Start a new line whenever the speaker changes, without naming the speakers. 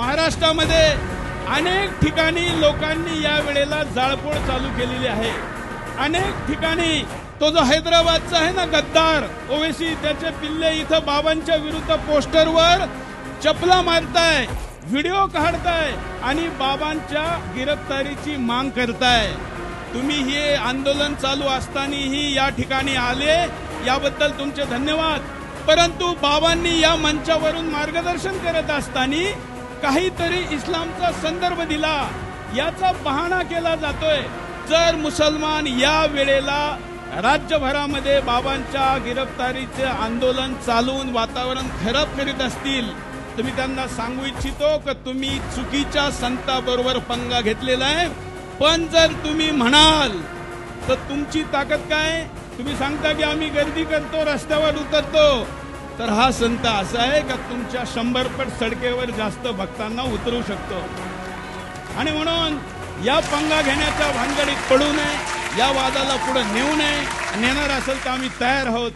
महाराष्ट्रामध्ये अनेक ठिकाणी लोकांनी या वेळेला जाळपोळ चालू केलेली आहे. अनेक ठिकाणी तो जो हैदराबादचा आहे ना गद्दार ओवेसी त्याचे पिल्ले इथं बाबांच्या विरुद्ध पोस्टरवर चपला मारताय व्हिडिओ काढताय आणि बाबांच्या गिरफ्तारीची मांग करताय. तुम्ही हे आंदोलन चालू असतानाही या ठिकाणी आले याबद्दल तुमचे धन्यवाद. परंतु बाबांनी या मंचावरून मार्गदर्शन करत असताना काहीतरी इस्लामचा संदर्भ दिला याचा बहाणा केला जातोय. जर मुसलमान या वेळेला राज्यभरामध्ये बाबांच्या गिरफ्तारीचे आंदोलन चालवून वातावरण खराब करीत असतील तुम्ही त्यांना सांगू इच्छितो की तुम्ही चुकीच्या संताबरोबर पंगा घेतलेला आहे? पण जर तुम्ही म्हणाल तर तुमची ताकद काय? तुम्ही सांगता की आम्ही गर्दी करतो रस्त्यावर उतरतो. तर हा संत असा आहे का तुमच्या शंभरपट सडकेवर जास्त भक्तांना उतरू शकतो? आणि म्हणून या पंगा घेण्याच्या भानगडीत पडू नये या वादाला पुढे नेऊ नये नेणार असेल तर आम्ही तयार आहोत.